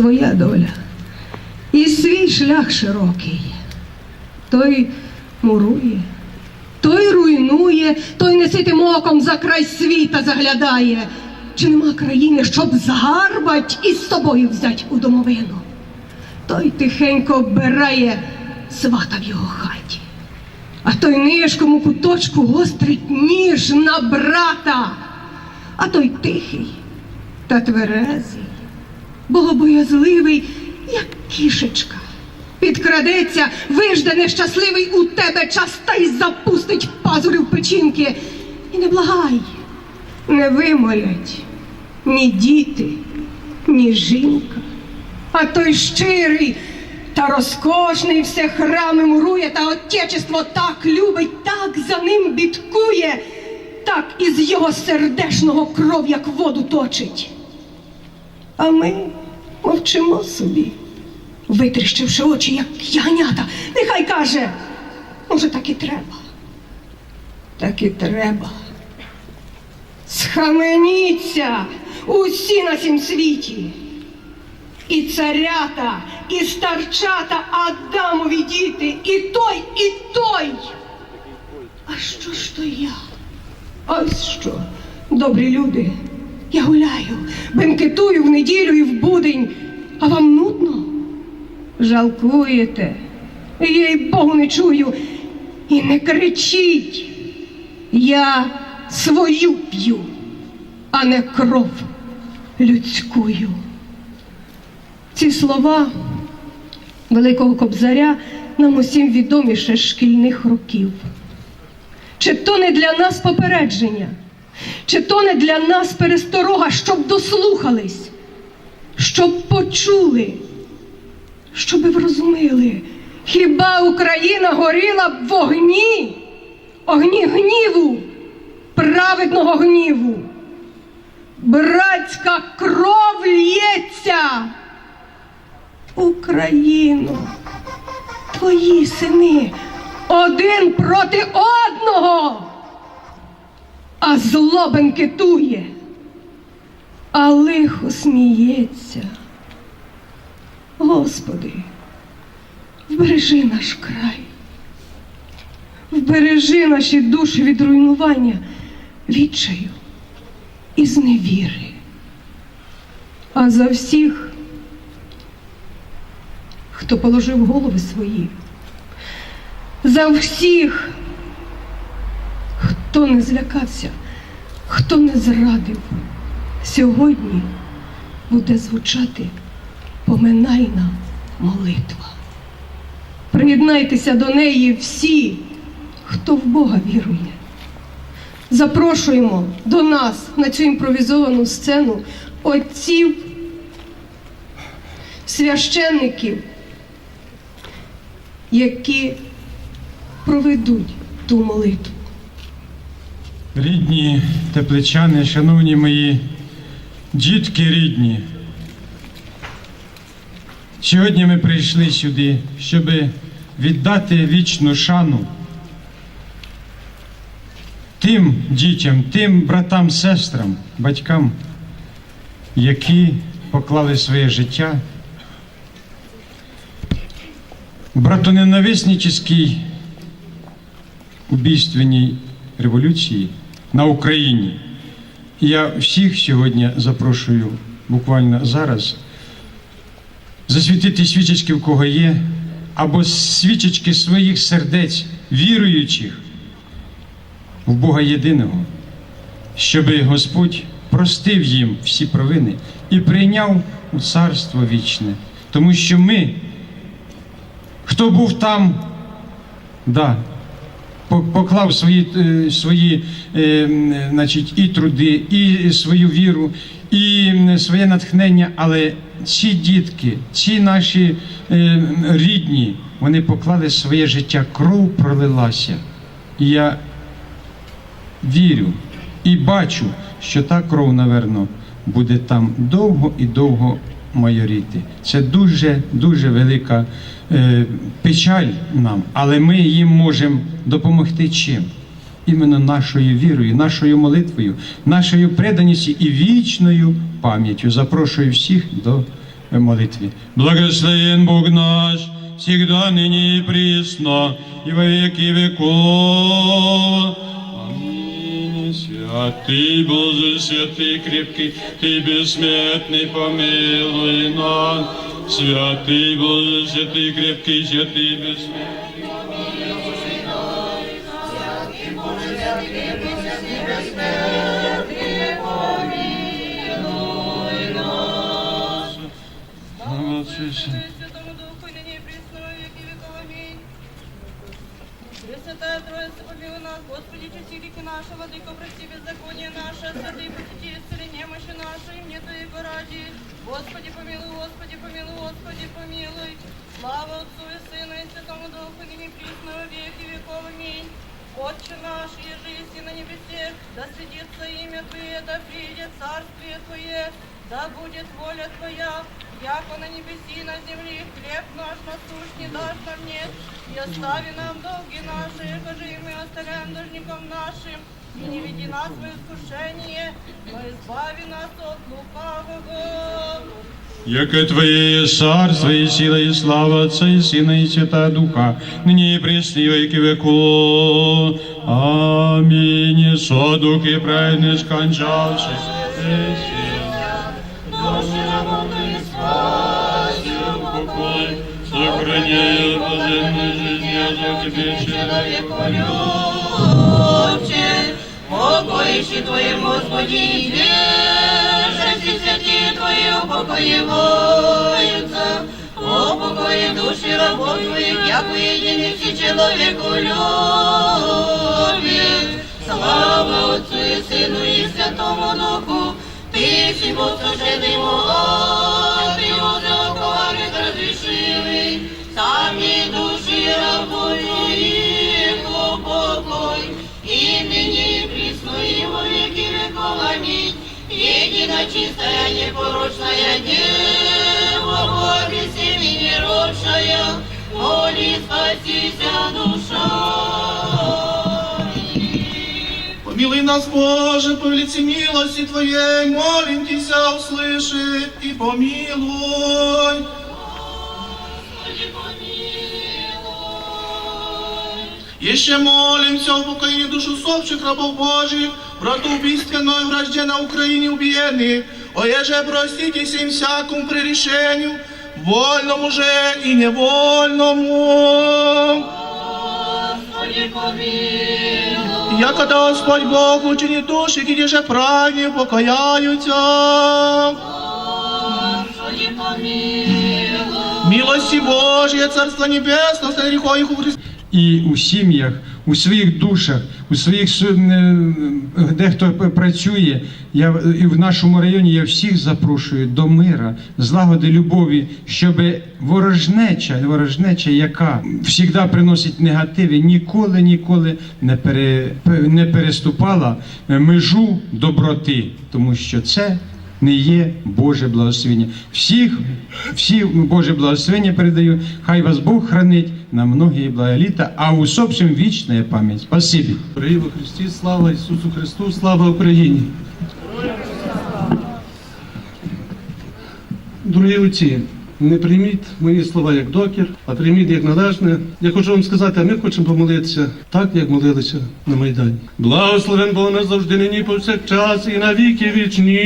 своя доля. І свій шлях широкий. Той мурує, той руйнує, той неситим оком за край світа заглядає. Чи нема країни, щоб загарбать і з собою взять у домовину? Той тихенько оббирає свата в його хаті. А той нишком у куточку гострить ніж на брата, а той тихий та тверезий, богобоязливий, як кішечка. Підкрадеться, вижде нещасливий у тебе час та й запустить пазурі в печінки. І не благай, не вимолять ні діти, ні жінка. А той щирий та розкошний все храми мурує, та отечество так любить, так за ним бідкує, так із його сердешного кров, як воду точить. А ми мовчимо собі, витріщивши очі, як ягнята. Нехай каже, може, так і треба. Так і треба. Схаменіться усі на сім світі. І царята, і старчата Адамові діти, і той, і той. А що ж то я? Ось що, Добрі люди, я гуляю, бенкетую в неділю і в будень, а вам нудно? Жалкуєте, я й Богу не чую. І не кричіть. Я свою п'ю, а не кров людськую. Ці слова Великого Кобзаря нам усім відомі з шкільних років. Чи то не для нас попередження, чи то не для нас пересторога, щоб дослухались, щоб почули, щоб врозуміли, хіба Україна горіла б в огні, огні гніву, праведного гніву. Братська кров лється. Україно, твої сини один проти одного, а зло бенкетує, а лихо сміється. Господи, вбережи наш край, вбережи наші душі від руйнування, відчаю і зневіри. А за всіх хто положив голови свої, за всіх, хто не злякався, хто не зрадив, сьогодні буде звучати поминальна молитва. Приєднайтеся до неї всі, хто в Бога вірує. Запрошуємо до нас на цю імпровізовану сцену отців, священників, які проведуть ту молитву. Рідні тепличани, шановні мої дітки рідні. Сьогодні ми прийшли сюди, щоб віддати вічну шану тим дітям, тим братам, сестрам, батькам, які поклали своє життя в братоненависническій убійственній революції на Україні. Я всіх сьогодні запрошую буквально зараз засвітити свічечки, в кого є, або свічечки своїх сердець, віруючих в Бога єдиного, щоб Господь простив їм всі провини і прийняв у царство вічне. Тому що ми, хто був там, да, поклав свої, е, свої е, значить, і труди, і свою віру, і своє натхнення, але ці дітки, ці наші е, рідні, вони поклали своє життя, кров пролилася. І я вірю і бачу, що та кров, наверно, буде там довго і довго майоріти. Це дуже дуже велика е, печаль нам, але ми їм можемо допомогти чим? Іменно нашою вірою, нашою молитвою, нашою преданістю і вічною пам'яттю. Запрошую всіх до е, молитви. Благословен Бог наш, всегда ныне и присно, и во веки веков. Аминь. Святый Боже, святый крепкий, Ты бессмертный, помилуй нас. Святый Боже, святый крепкий, святый бессмертный. Слава Отцу и Сыну. Святому Духу, нас, Господи, часи веки наши, Владыка, прости беззаконие наше, святые посети, исцели немощи наши, и мне Твоего ради. Господи, помилуй, Господи, помилуй, Господи, помилуй. Слава Отцу и Сыну, и Святому Духу, и ныне и присно во веки веков. Аминь. Отче наш, еже еси на небесе, да светится имя Твое, да придет царствие Твое, да будет воля Твоя, яко на небеси на земле, хлеб наш насущный дашь нам нет, и остави нам долги наши, кожи и мы оставляем должникам нашим, и не веди нас в искушение, но избави нас от лукавого. Яке Твоє є царство, і сила, і слава Отця, і Сина, і Свята Духа, нині і пресні во віки веку. Амінь. Со духи праведні скончавши. Душі Сохраняй блаженную жизнь, я Тебе человеку любче, покоїші Твоїм, Господі, вежесі святі Твої упокоюються, упокої душі рабов Твоїх, як уєдині всі чоловіку любі. Слава Отцу і Сину і Святому Духу, Ти всім послуженим Ти Едино чистая, непорочная Дева, Бога всеми неродшая, моли спасися душа. Помилуй нас, Боже, по велице милости Твоей, молимся, услыши и помилуй. Еще молимся о упокоении душ усопших рабов Божьих, братоубийственной вражде на Украине убиенных, о еже проститесь им всякому пререшению, вольному же и невольному. Господи, помилуй. Якода Господь Бог учинит души, где же праведні покаяются. Господи, помилуй. Милости Божье, Царство Небесное, среди их у Христе. І у сім'ях, у своїх душах, у своїх де хто працює. Я і в нашому районі я всіх запрошую до мира, злагоди, любові, щоб ворожнеча, ворожнеча, яка завжди приносить негативи, ніколи, ніколи не, пере, не переступала межу доброти, тому що це. Не є Боже благословення. Всіх, всі Боже благословення передаю. Хай вас Бог хранить на многі благоліта, а усопшим вічна пам'ять. Спасибі. Дорогі Христі, слава Ісусу Христу, слава Україні. Дорогі отці, не прийміть мої слова як докір, а прийміть як належне. Я хочу вам сказати, а ми хочемо помолитися так, як молилися на Майдані. Благословен Бог нас завжди нині повсякчас і на віки вічні.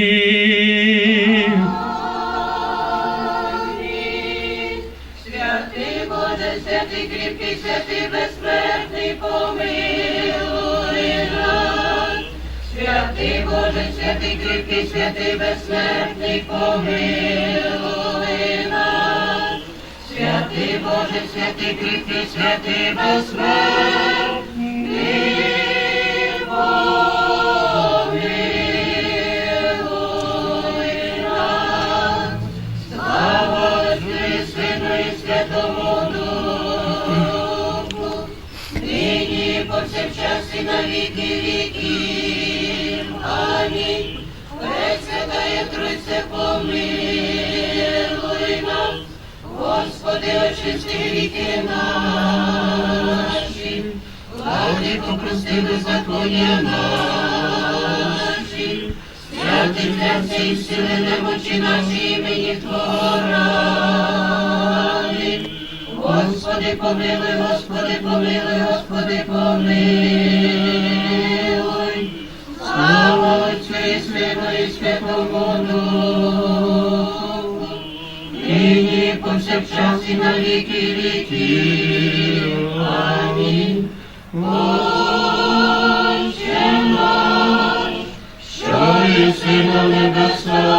Святий Боже, святий кріпкий, святий безсмертний, помилуй нас. Святий Боже, святий кріпкий, святий безсмертний, помилуй святий кріпкий, святий безсмертний, повсякчас і на віки віків. Амінь. Пресвятая Тройце, помилуй Господи, очисти віки наші, владико, прости беззаконня наші, святий серце і сили немочі наші імені Творади. Господи, помилуй, Господи, помилуй, Господи, помилуй. Слава повсякчас і на віки віків. Амінь. Отче наш, що єси на небесах,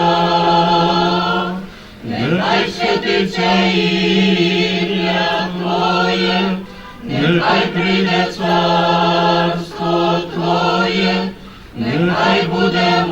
нехай святиться ім'я Твоє, нехай прийде царство Твоє, нехай буде